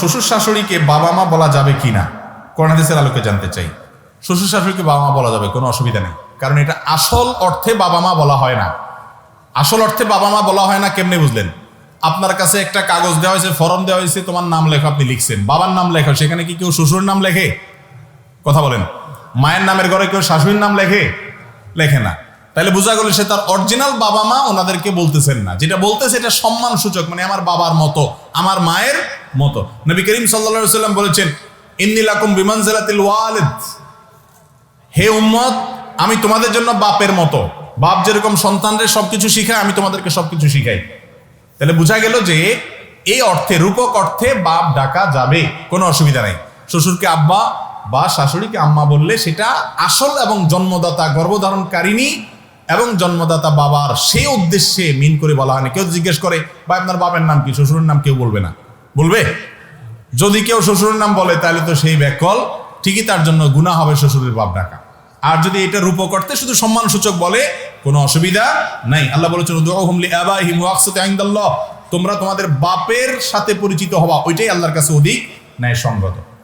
শ্বশুর শাশুড়িকে বাবা মা বলা যাবে কি না করোনাদেশের আলোকে জানতে চাই। শ্বশুর শাশুড়িকে বাবা মা বলা যাবে, কোনো অসুবিধা নেই। কারণ এটা আসল অর্থে বাবা মা বলা হয় না। আসল অর্থে বাবা মা বলা হয় না, কেমনে বুঝলেন? আপনার কাছে একটা কাগজ দেওয়া হয়েছে, ফর্ম দেওয়া হয়েছে, তোমার নাম লেখো আপনি লিখছেন। বাবার নাম লেখো, সেখানে কি কেউ শ্বশুর নাম লেখে? কথা বলেন। মায়ের নামের ঘরে কেউ শাশুড়ির নাম লেখে? লেখে না। তাহলে বোঝা গেল সে তার অরিজিনাল বাবা মা ওনাদেরকে বলতেছেন না। যেটা বলতেছে এটা সম্মান সূচক মানে আমার বাবার মতো, আমার মায়ের মতো। নবী করিম সাল্লা সাল্লাম বলেছেন ইন্দিলাকুম বিমান জেলাতিল ওয়ালিদ। হে উম্মত, আমি তোমাদের জন্য বাপের মতো। বাপ যেরকম সন্তানদের সবকিছু শিখায়, আমি তোমাদেরকে সবকিছু শিখাই। তাহলে বোঝা গেল যে, এই অর্থে, রূপক অর্থে বাপ ডাকা যাবে, কোনো অসুবিধা নেই। শ্বশুরকে আব্বা বা শাশুড়িকে আম্মা বললে সেটা আসল এবং জন্মদাতা, গর্ভধারণকারিণী এবং জন্মদাতা বাবার সেই উদ্দেশ্যে মিন করে বলা হয়নি। কেউ জিজ্ঞেস করে বা আপনার বাপের নাম কি? শ্বশুরের নাম কেউ বলবে না। বলবে? যদি কেউ শ্বশুরের নাম বলে, তাহলে তো সেই ব্যাকল। ঠিকই তার জন্য গুণা হবে শ্বশুরের বাপ ডাকা। আর যদি এটা রূপক অর্থে শুধু সম্মান সূচক বলে, কোনো অসুবিধা নাই। আল্লাহ বলেছেন তোমরা তোমাদের বাপের সাথে পরিচিত হওয়া ওইটাই আল্লাহর কাছে অধিক ন্যায় সঙ্গত